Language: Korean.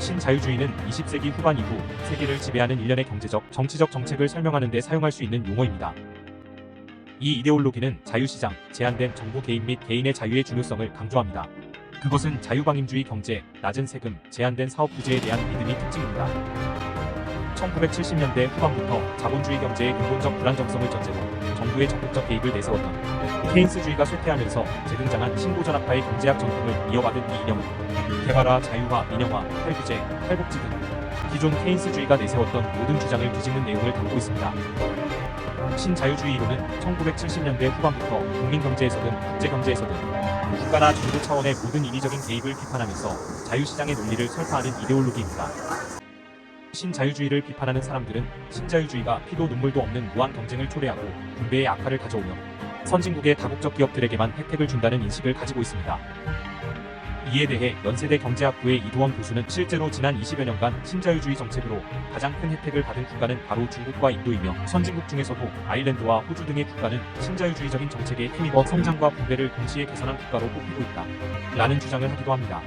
신자유주의는 20세기 후반 이후 세계를 지배하는 일련의 경제적, 정치적 정책을 설명하는 데 사용할 수 있는 용어입니다. 이 이데올로기는 자유시장, 제한된 정부 개입 및 개인의 자유의 중요성을 강조합니다. 그것은 자유방임주의 경제, 낮은 세금, 제한된 사업 부재에 대한 믿음이 특징입니다. 1970년대 후반부터 자본주의 경제의 근본적 불안정성을 전제로 정부의 적극적 개입을 내세웠던 케인스주의가 쇠퇴하면서 재등장한 신고전압파의 경제학 전통을 이어받은 이 이념은 개발화, 자유화, 민영화, 탈부재, 탈복지 등 기존 케인스주의가 내세웠던 모든 주장을 뒤집는 내용을 담고 있습니다. 신자유주의 이론은 1970년대 후반부터 국민경제에서든 국제경제에서든 국가나 정부 차원의 모든 인위적인 개입을 비판하면서 자유시장의 논리를 설파하는 이데올로기입니다. 신자유주의를 비판하는 사람들은 신자유주의가 피도 눈물도 없는 무한 경쟁을 초래하고 분배의 악화를 가져오며 선진국의 다국적 기업들에게만 혜택을 준다는 인식을 가지고 있습니다. 이에 대해 연세대 경제학부의 이두원 교수는 실제로 지난 20여 년간 신자유주의 정책으로 가장 큰 혜택을 받은 국가는 바로 중국과 인도이며 선진국 중에서도 아일랜드와 호주 등의 국가는 신자유주의적인 정책에 힘입어 성장과 분배를 동시에 개선한 국가로 꼽히고 있다. 라는 주장을 하기도 합니다.